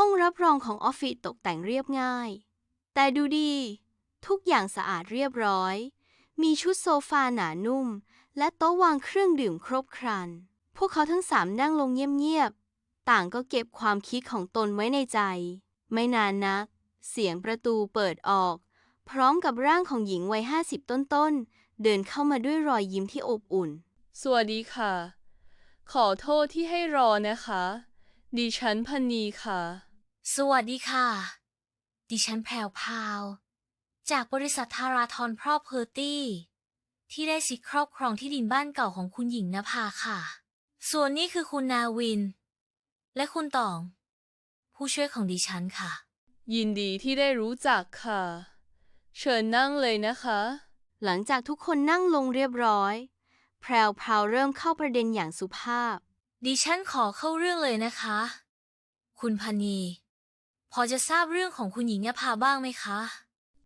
ห้องรับรองของออฟฟิศตกแต่งเรียบง่าย แต่ดูดี ทุกอย่างสะอาดเรียบร้อย มีชุดโซฟาหนานุ่ม และโต๊ะวางเครื่องดื่มครบครัน พวกเขาทั้งสามนั่งลงเงียบๆ ต่างก็เก็บความคิดของตนไว้ในใจ ไม่นานนัก เสียงประตูเปิดออก พร้อมกับร่างของหญิงวัยห้าสิบต้นๆ เดินเข้ามาด้วยรอยยิ้มที่อบอุ่น สวัสดีค่ะ ขอโทษที่ให้รอนะคะ ดิฉันพันนีค่ะ สวัสดีค่ะ ดิฉันแพรวพราว จากบริษัทธาราทรพรอเพอร์ตี้ ที่ได้สิทธิ์ครอบครองที่ดินบ้านเก่าของคุณหญิงนภาค่ะ ส่วนนี้คือคุณนาวิน และคุณตอง ผู้ช่วยของดิฉันค่ะ ยินดีที่ได้รู้จักค่ะ เชิญนั่งเลยนะคะ หลังจากทุกคนนั่งลงเรียบร้อย แพรวพราวเริ่มเข้าประเด็นอย่างสุภาพ ดิฉันขอเข้าเรื่องเลยนะคะ คุณพันนี พอจะทราบเรื่องของคุณหญิงยภาบ้างไหมคะ